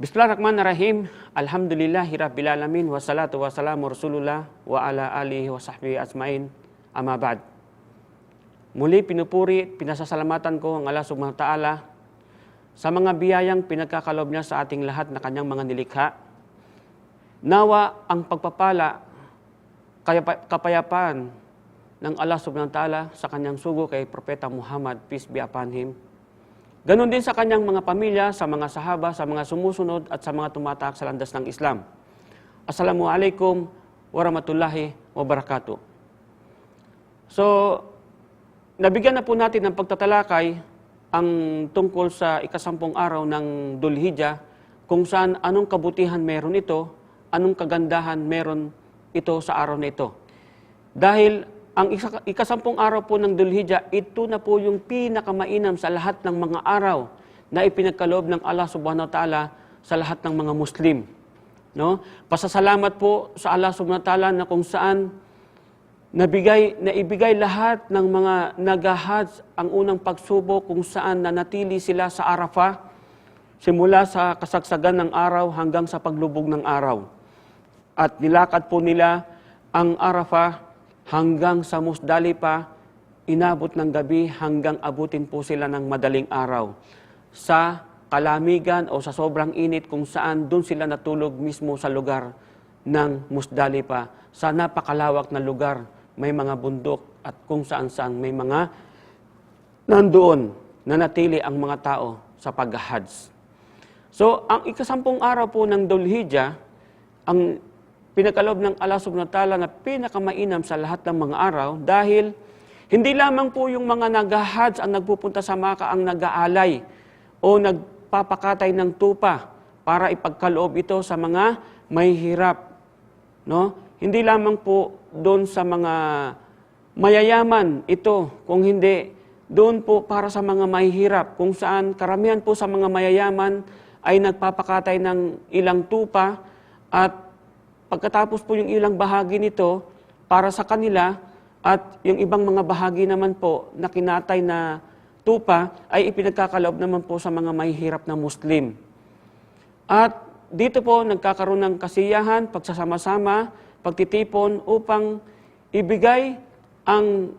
Bismillahirrahmanirrahim. Alhamdulillahi rabbil alamin wa salatu wa salamu rasulullah wa ala alihi wa sahbihi asmain. Amma ba'd. Muli pinupuri, pinasasalamatan ko ang Allah subhanahu wa ta'ala sa mga biyayang pinagkakalob niya sa ating lahat na kanyang mga nilikha. Nawa ang pagpapala, kapayapaan ng Allah subhanahu wa ta'ala sa kanyang sugo kay Propeta Muhammad, peace be upon him. Ganon din sa kanyang mga pamilya, sa mga sahaba, sa mga sumusunod at sa mga tumataak sa landas ng Islam. Assalamualaikum warahmatullahi wabarakatuh. So, nabigyan na po natin ng pagtatalakay ang tungkol sa ikasampung araw ng Dulhijjah kung saan anong kabutihan meron ito, anong kagandahan meron ito sa araw na ito. Dahil ang ikasampung araw po ng Dulhijjah, ito na po yung pinakamainam sa lahat ng mga araw na ipinagkaloob ng Allah subhanahu wa ta'ala sa lahat ng mga Muslim. No? Pasasalamat po sa Allah subhanahu wa ta'ala na kung saan nabigay, naibigay lahat ng mga nagahaj ang unang pagsubok kung saan nanatili sila sa Arafah simula sa kasagsagan ng araw hanggang sa paglubog ng araw. At nilakad po nila ang Arafah hanggang sa Musdalipa, inabot ng gabi hanggang abutin po sila ng madaling araw. Sa kalamigan o sa sobrang init kung saan doon sila natulog mismo sa lugar ng Musdalipa. Sa napakalawak na lugar, may mga bundok at kung saan-saan may mga nandoon na natili ang mga tao sa pag-hajj. So, ang ikasampung araw po ng Dulhijjah, ang pinagkaloob ng Allah subhanahu wa na pinakamainam sa lahat ng mga araw dahil hindi lamang po yung mga nag-hajj ang nagpupunta sa Maka ang nag-aalay o nagpapakatay ng tupa para ipagkaloob ito sa mga may hirap. No? Hindi lamang po doon sa mga mayayaman ito, kung hindi doon po para sa mga mahihirap, kung saan karamihan po sa mga mayayaman ay nagpapakatay ng ilang tupa at pagkatapos po yung ilang bahagi nito para sa kanila at yung ibang mga bahagi naman po na kinatay na tupa ay ipinagkakaloob naman po sa mga mahihirap na Muslim. At dito po nagkakaroon ng kasiyahan, pagsasama-sama, pagtitipon upang ibigay ang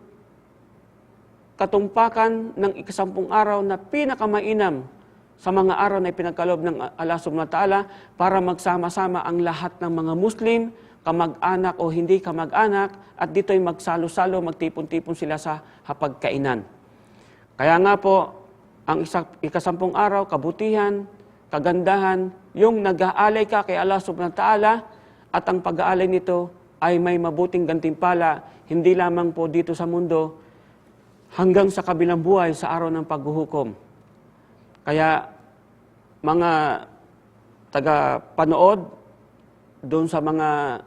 katumpakan ng ikasampung araw na pinakamainam sa mga araw na ipinagkaloob ng Allah subhanahu wa ta'ala para magsama-sama ang lahat ng mga Muslim, kamag-anak o hindi kamag-anak at dito'y magsalo-salo, magtipon-tipon sila sa hapagkainan. Kaya nga po, ang isa, ikasampung araw, kabutihan, kagandahan, yung nag-aalay ka kay Allah subhanahu wa ta'ala at ang pag-aalay nito ay may mabuting gantimpala, hindi lamang po dito sa mundo, hanggang sa kabilang buhay sa araw ng paghuhukom. Kaya mga taga-panood doon sa mga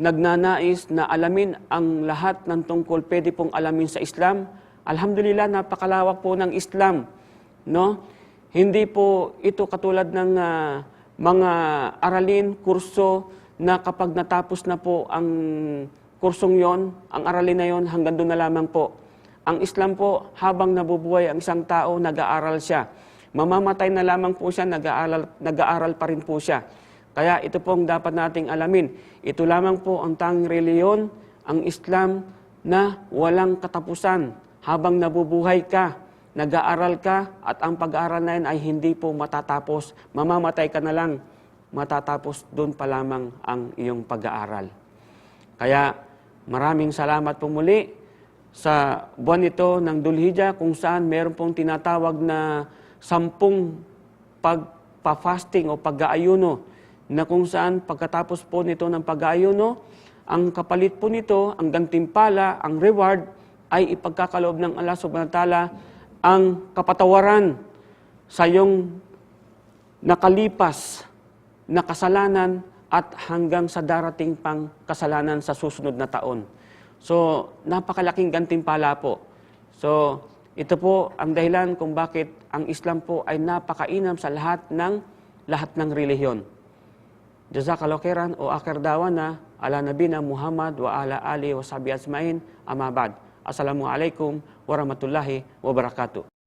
nagnanais na alamin ang lahat ng tungkol pwede pong alamin sa Islam, alhamdulillah napakalawak po ng Islam, no? Hindi po ito katulad ng ah, mga aralin, kurso na kapag natapos na po ang kursong yon, ang aralin na yon hanggang doon na lamang po. Ang Islam po, habang nabubuhay ang isang tao, nag-aaral siya. Mamamatay na lamang po siya, nag-aaral, nag-aaral pa rin po siya. Kaya ito pong dapat nating alamin. Ito lamang po ang tanging reliyon, ang Islam, na walang katapusan. Habang nabubuhay ka, nag-aaral ka, at ang pag-aaral na yan ay hindi po matatapos. Mamamatay ka na lang, matatapos doon pa lamang ang iyong pag-aaral. Kaya maraming salamat po muli sa buwan ito ng Dulhijjah kung saan meron pong tinatawag na sampung pagpa-fasting o pag-aayuno na kung saan pagkatapos po nito ng pag-aayuno, ang kapalit po nito, ang gantimpala, ang reward ay ipagkakaloob ng Allah subhanahu wa ta'ala ang kapatawaran sa iyong nakalipas na kasalanan at hanggang sa darating pang kasalanan sa susunod na taon. So, napakalaking gantimpala po. So, ito po ang dahilan kung bakit ang Islam po ay napakainam sa lahat ng lahat ng relihiyon. Jazakallahu khairan o akhir dawana ala nabina Muhammad wa ala ali wa sahbihi ajmain amma ba'd. Assalamualaikum warahmatullahi wabarakatuh.